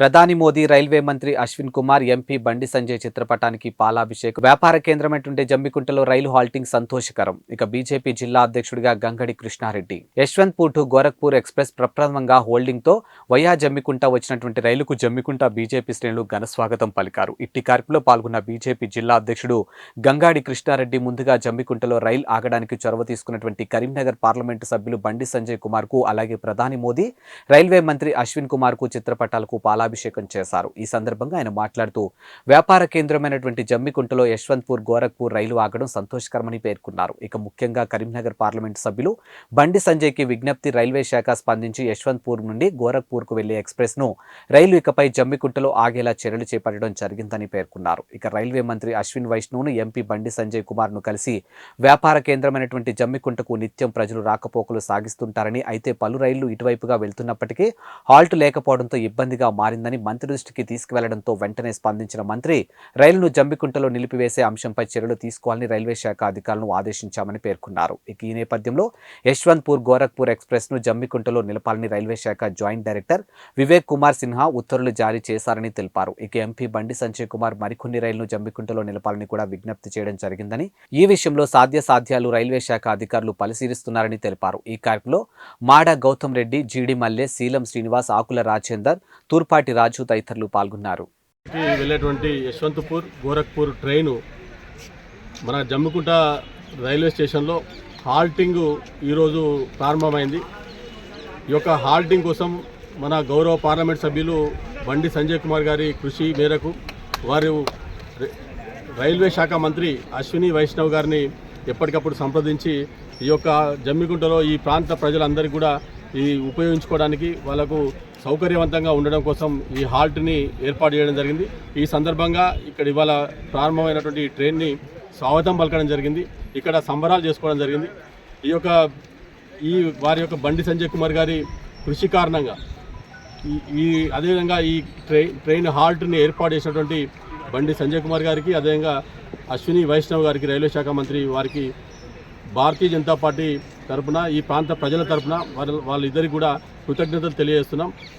ప్రధాని మోదీ రైల్వే మంత్రి అశ్విన్ కుమార్ ఎంపీ బండి సంజయ్ చిత్రపటానికి పాలాభిషేకం. వ్యాపార కేంద్రమైనటువంటి జమ్మికుంటలో రైలు హాల్టింగ్ సంతోషకరం. ఇక బీజేపీ జిల్లా అధ్యక్షుడిగా గంగడి కృష్ణారెడ్డి. యశ్వంత్పూర్ టు గోరఖ్పూర్ ఎక్స్ప్రెస్ ప్రప్రథమంగా హోల్డింగ్తో వయా జమ్మికుంట వచ్చినటువంటి రైలుకు జమ్మికుంట బీజేపీ శ్రేణులు ఘన స్వాగతం పలికారు. ఇట్టి కార్పులో పాల్గొన్న బీజేపీ జిల్లా అధ్యక్షుడు గంగాడి కృష్ణారెడ్డి ముందుగా జమ్మికుంటలో రైలు ఆగడానికి చొరవ తీసుకున్నటువంటి కరీంనగర్ పార్లమెంటు సభ్యులు బండి సంజయ్ కుమార్కు అలాగే ప్రధాని మోదీ రైల్వే మంత్రి అశ్విన్ కుమార్కు చిత్రపటాలకు పాలాభిషేకం చేశారు. ఈ సందర్భంగా ఆయన మాట్లాడుతూ వ్యాపార కేంద్రమైనటువంటి జమ్మికుంటలో యశ్వంత్పూర్ గోరఖ్పూర్ రైలు ఆగడం సంతోషకరమని పేర్కొన్నారు. ఇక ముఖ్యంగా కరీంనగర్ పార్లమెంటు సభ్యులు బండి సంజయ్కి విజ్ఞప్తి రైల్వే శాఖ స్పందించి యశ్వంత్పూర్ నుండి గోరఖ్పూర్కు వెళ్ళే ఎక్స్ప్రెస్ను రైలు ఇకపై జమ్మికుంటలో ఆగేలా చర్యలు చేపట్టడం జరిగిందని పేర్కొన్నారు. ఇక రైల్వే మంత్రి అశ్విన్ వైష్ణవ్ను ఎంపీ బండి సంజయ్ కుమార్ను కలిసి వ్యాపార కేంద్రమైనటువంటి జమ్మికుంటకు నిత్యం ప్రజలు రాకపోకలు సాగిస్తుంటారని అయితే పలు రైళ్ళు ఇటువైపుగా వెళ్తున్నప్పటికీ హాల్ట్ లేకపోవడంతో ఇబ్బందిగా మారిందని మంత్రి దృష్టికి తీసుకువెళ్ళడంతో వెంటనే స్పందించిన మంత్రి రైలును జంబికుంటలో నిలిపివేసే అంశంపై చర్యలు తీసుకోవాలని రైల్వే శాఖ అధికారులను ఆదేశించామని పేర్కొన్నారు. ఇక ఈ నేపథ్యంలో యశ్వంత్పూర్ గోరఖ్పూర్ ఎక్స్ప్రెస్ను జమ్మికుంటలో నిలపాలని రైల్వే శాఖ జాయింట్ డైరెక్టర్ వివేక్ కుమార్ సిన్హా ఉత్తర్వులు జారీ చేశారని తెలిపారు. ఇక ఎంపీ బండి సంజయ్ కుమార్ మరికొన్ని రైళ్ళను జమ్మికుంటలో నిలపాలని కూడా విజ్ఞప్తి చేయడం జరిగిందని ఈ విషయంలో సాధ్య సాధ్యాలు రైల్వే శాఖ అధికారులు పరిశీలిస్తున్నారని తెలిపారు. ఈ కార్యక్రమంలో మాడ గౌతమ్ రెడ్డి జీడి మల్లె శీలం శ్రీనివాస్ ఆకుల రాజేందర్ తూర్పాటి రాజు తదితరులు పాల్గొన్నారు. వెళ్ళేటువంటి యశ్వంతపూర్ గోరఖ్పూర్ ట్రైను మన జమ్మికుంట రైల్వే స్టేషన్లో హాల్టింగ్ ఈరోజు ప్రారంభమైంది. ఈ యొక్క హాల్టింగ్ కోసం మన గౌరవ పార్లమెంట్ సభ్యులు బండి సంజయ్ కుమార్ గారి కృషి మేరకు వారు రైల్వే శాఖ మంత్రి అశ్విని వైష్ణవ్ గారిని ఎప్పటికప్పుడు సంప్రదించి ఈ యొక్క జమ్మికుంటలో ఈ ప్రాంత ప్రజలందరికీ కూడా ఈ ఉపయోగించుకోవడానికి వాళ్ళకు సౌకర్యవంతంగా ఉండడం కోసం ఈ హాల్ట్ని ఏర్పాటు చేయడం జరిగింది. ఈ సందర్భంగా ఇక్కడ ఇవాళ ప్రారంభమైనటువంటి ఈ ట్రైన్ని స్వాగతం పలకడం జరిగింది. ఇక్కడ సంబరాలు చేసుకోవడం జరిగింది. ఈ యొక్క ఈ వారి యొక్క బండి సంజయ్ కుమార్ గారి కృషి కారణంగా ఈ ఈ అదేవిధంగా ఈ ట్రైన్ ట్రైన్ హాల్ట్ని ఏర్పాటు చేసినటువంటి బండి సంజయ్ కుమార్ గారికి అదేవిధంగా అశ్విని వైష్ణవ్ గారికి రైల్వే శాఖ మంత్రి వారికి భారతీయ జనతా పార్టీ తరపున ఈ ప్రాంత ప్రజల తరపున వాళ్ళ వాళ్ళిద్దరికి కూడా కృతజ్ఞతలు తెలియజేస్తున్నాం.